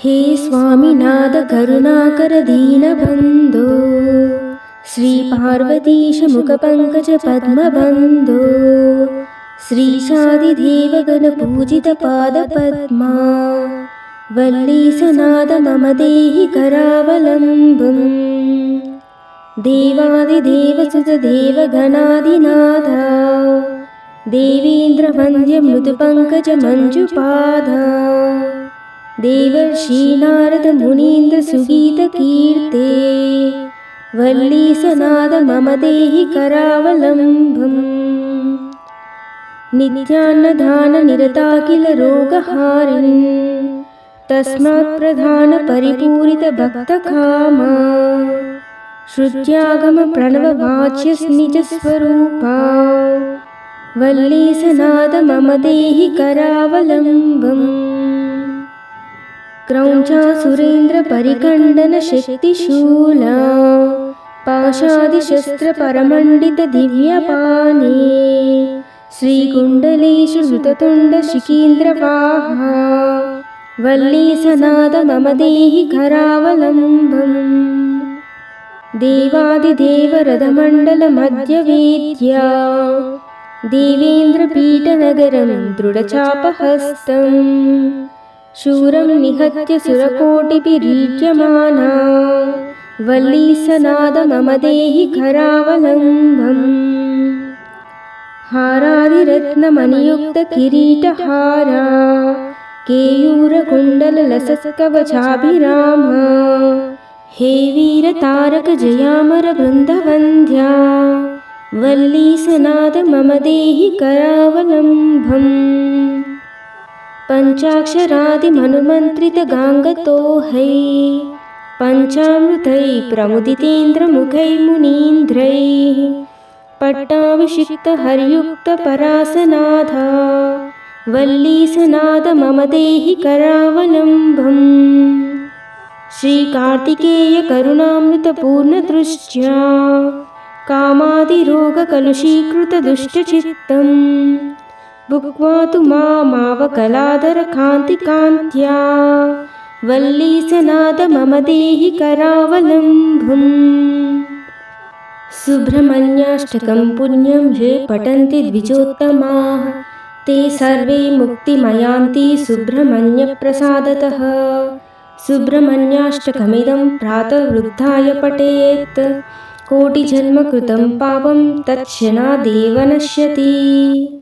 हे स्वामिनाथ करुणाकर दीनबन्धो श्रीपार्वतीशमुखपङ्कजपद्मबन्धो श्रीशादिदेवगणपूजितपादपद्मा वल्लीसनाद मम देहि करावलम्बम् देवादिदेवसुतदेवगणादिनाथा देवर्षीनारदमुनीन्द्रसुगीतकीर्ते वल्लीसनाद मम देहि करावलम्बम्। नित्यान्नदाननिरताखिलरोगहारिन् तस्मात् प्रधानपरिपूरितभक्तकामा श्रुत्यागमप्रणववाच्यस्निजस्वरूपा वल्लीसनाद मम देहि करावलम्बम् क्रौञ्चासुरेन्द्रपरिखण्डनशक्तिशूला पाशादिशस्त्रपरमण्डितदिव्यपाने श्रीकुण्डलेषु श्रुततुण्डशिखीन्द्रवाहा वल्लीसनाद मम देहि करावलम्बम् देवादिदेवरथमण्डलमध्यवेद्या देवेन्द्रपीठनगरं दृढचापहस्तम् शूरं निहत्य सुरकोटिभिरीड्यमाना वल्लीसनाद मम देहि करावलम्बम् हारादिरत्नमणियुक्तकिरीटहारा केयूरकुण्डललसत्कवचाभिरामा। हे वीरतारकजयामरबृन्दवन्ध्या वल्लीसनाद मम देहि करावलम्बम् पञ्चाक्षरादिमनुमन्त्रितगाङ्गतोहै। पञ्चामृतैः प्रमुदितेन्द्रमुखैर्मुनीन्द्रैः पट्टाभिषिक्तहर्युक्तपरासनाथा। वल्लीसनाद मम देहि करावलम्बम्। श्रीकार्तिकेयकरुणामृतपूर्णदृष्ट्या। कामादिरोगकलुषीकृतदुष्टचित्तम् भुक्त्वा तु वल्लीसनाद मम देहि करावलम्बम्। सुब्रह्मण्याष्टकं पुण्यं ये पठन्ति द्विजोत्तमाः। ते सर्वे मुक्तिमयान्ति सुब्रह्मण्यप्रसादतः। सुब्रह्मण्याष्टकमिदं प्रातः पठेत्। कोटिजन्मकृतं पापं तत्क्षणादेव नश्यति